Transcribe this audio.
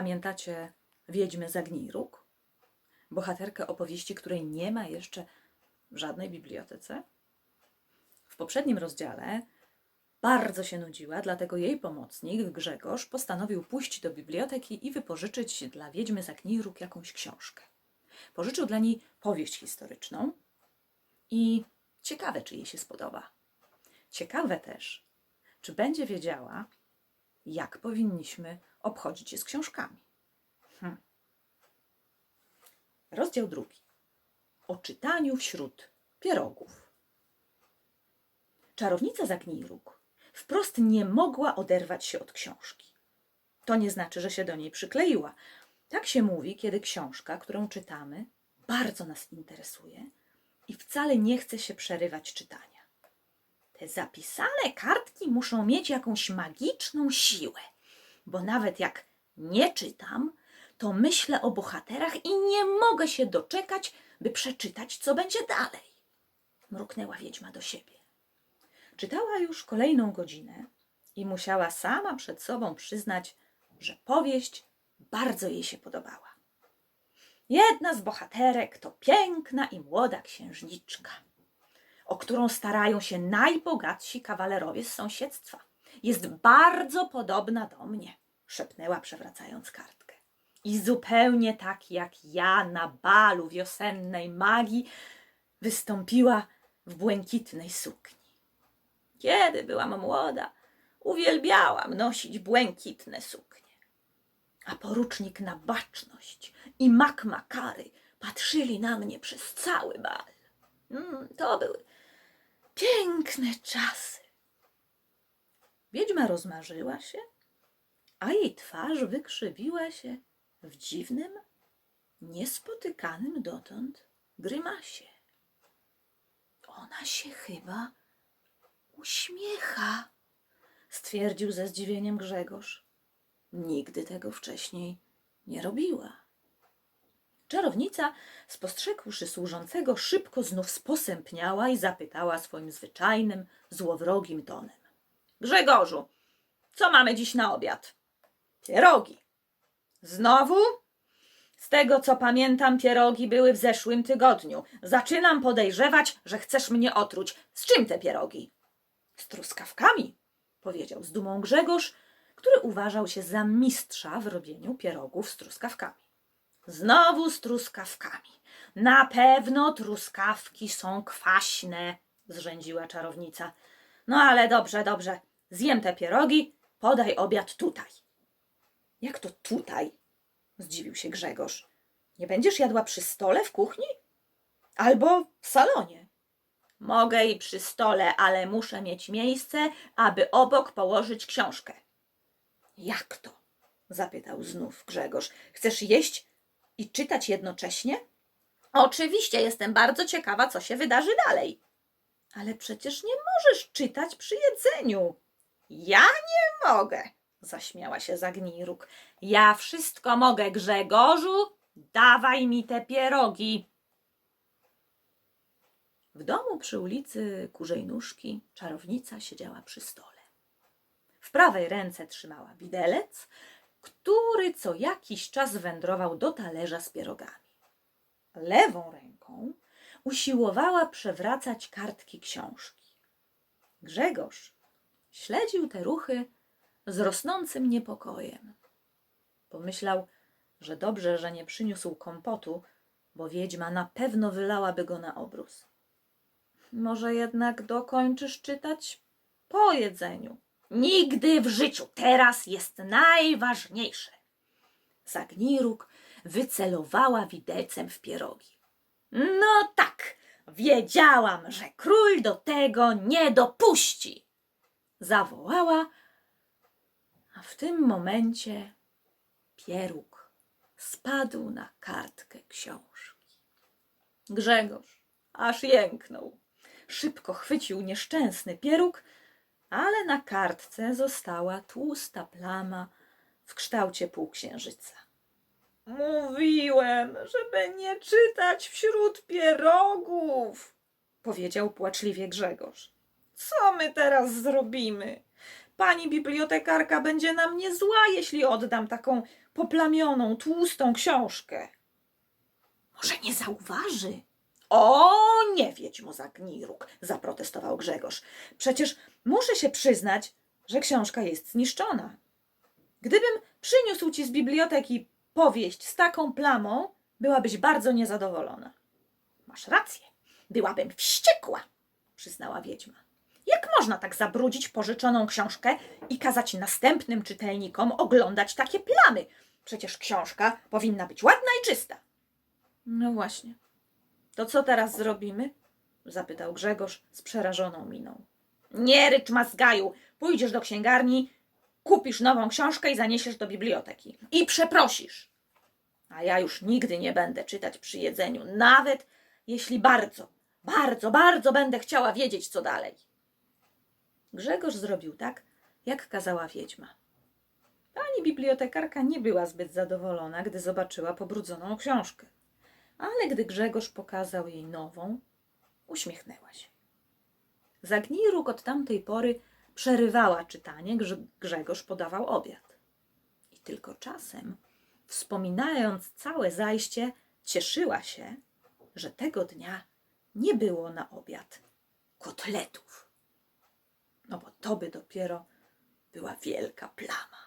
Pamiętacie Wiedźmy Zagnij Róg? Bohaterkę opowieści, której nie ma jeszcze w żadnej bibliotece? W poprzednim rozdziale bardzo się nudziła, dlatego jej pomocnik Grzegorz postanowił pójść do biblioteki i wypożyczyć dla Wiedźmy Zagnij Róg jakąś książkę. Pożyczył dla niej powieść historyczną i ciekawe, czy jej się spodoba. Ciekawe też, czy będzie wiedziała, jak powinniśmy obchodzić się z książkami. Hm. Rozdział drugi. O czytaniu wśród pierogów. Czarownica Zagnij Róg wprost nie mogła oderwać się od książki. To nie znaczy, że się do niej przykleiła. Tak się mówi, kiedy książka, którą czytamy, bardzo nas interesuje i wcale nie chce się przerywać czytania. Te zapisane kartki muszą mieć jakąś magiczną siłę, bo nawet jak nie czytam, to myślę o bohaterach i nie mogę się doczekać, by przeczytać, co będzie dalej. Mruknęła wiedźma do siebie. Czytała już kolejną godzinę i musiała sama przed sobą przyznać, że powieść bardzo jej się podobała. Jedna z bohaterek to piękna i młoda księżniczka, o którą starają się najbogatsi kawalerowie z sąsiedztwa. Jest bardzo podobna do mnie, szepnęła, przewracając kartkę. I zupełnie tak jak ja na balu wiosennej magii wystąpiła w błękitnej sukni. Kiedy byłam młoda, uwielbiałam nosić błękitne suknie. A porucznik na baczność i mak makary patrzyli na mnie przez cały bal. Mm, to były piękne czasy. Wiedźma rozmarzyła się, a jej twarz wykrzywiła się w dziwnym, niespotykanym dotąd grymasie. Ona się chyba uśmiecha, stwierdził ze zdziwieniem Grzegorz. Nigdy tego wcześniej nie robiła. Czarownica, spostrzegłszy służącego, szybko znów sposępniała i zapytała swoim zwyczajnym, złowrogim tonem. Grzegorzu, co mamy dziś na obiad? Pierogi. Znowu? Z tego co pamiętam, pierogi były w zeszłym tygodniu. Zaczynam podejrzewać, że chcesz mnie otruć. Z czym te pierogi? Z truskawkami, powiedział z dumą Grzegorz, który uważał się za mistrza w robieniu pierogów z truskawkami. Znowu z truskawkami. Na pewno truskawki są kwaśne, zrzędziła czarownica. No ale dobrze, dobrze. Zjem te pierogi, podaj obiad tutaj. Jak to tutaj? Zdziwił się Grzegorz. Nie będziesz jadła przy stole w kuchni? Albo w salonie? Mogę i przy stole, ale muszę mieć miejsce, aby obok położyć książkę. Jak to? zapytał znów Grzegorz. Chcesz jeść i czytać jednocześnie? Oczywiście, jestem bardzo ciekawa, co się wydarzy dalej. Ale przecież nie możesz czytać przy jedzeniu. Ja nie mogę, zaśmiała się Zagnijruk. Ja wszystko mogę, Grzegorzu. Dawaj mi te pierogi. W domu przy ulicy Kurzej Nóżki czarownica siedziała przy stole. W prawej ręce trzymała widelec, który co jakiś czas wędrował do talerza z pierogami. Lewą ręką usiłowała przewracać kartki książki. Grzegorz śledził te ruchy z rosnącym niepokojem. Pomyślał, że dobrze, że nie przyniósł kompotu, bo wiedźma na pewno wylałaby go na obrus. Może jednak dokończysz czytać po jedzeniu. Nigdy w życiu. Teraz jest najważniejsze. Zagniruk wycelowała widelcem w pierogi. No tak, wiedziałam, że król do tego nie dopuści. Zawołała, a w tym momencie pieróg spadł na kartkę książki. Grzegorz aż jęknął. Szybko chwycił nieszczęsny pieróg, ale na kartce została tłusta plama w kształcie półksiężyca. Mówiłem, żeby nie czytać wśród pierogów, powiedział płaczliwie Grzegorz. Co my teraz zrobimy? Pani bibliotekarka będzie na mnie zła, jeśli oddam taką poplamioną, tłustą książkę. Może nie zauważy? O, nie wiedźmo Zagniróg, zaprotestował Grzegorz. Przecież muszę się przyznać, że książka jest zniszczona. Gdybym przyniósł ci z biblioteki powieść z taką plamą, byłabyś bardzo niezadowolona. Masz rację, byłabym wściekła, przyznała wiedźma. Można tak zabrudzić pożyczoną książkę i kazać następnym czytelnikom oglądać takie plamy? Przecież książka powinna być ładna i czysta. No właśnie. To co teraz zrobimy? zapytał Grzegorz z przerażoną miną. Nie rycz mazgaju, pójdziesz do księgarni, kupisz nową książkę i zaniesiesz do biblioteki. I przeprosisz. A ja już nigdy nie będę czytać przy jedzeniu, nawet jeśli bardzo, bardzo, bardzo będę chciała wiedzieć, co dalej. Grzegorz zrobił tak, jak kazała wiedźma. Pani bibliotekarka nie była zbyt zadowolona, gdy zobaczyła pobrudzoną książkę. Ale gdy Grzegorz pokazał jej nową, uśmiechnęła się. Zagniróg od tamtej pory przerywała czytanie, Grzegorz podawał obiad. I tylko czasem, wspominając całe zajście, cieszyła się, że tego dnia nie było na obiad kotletów. To by dopiero była wielka plama.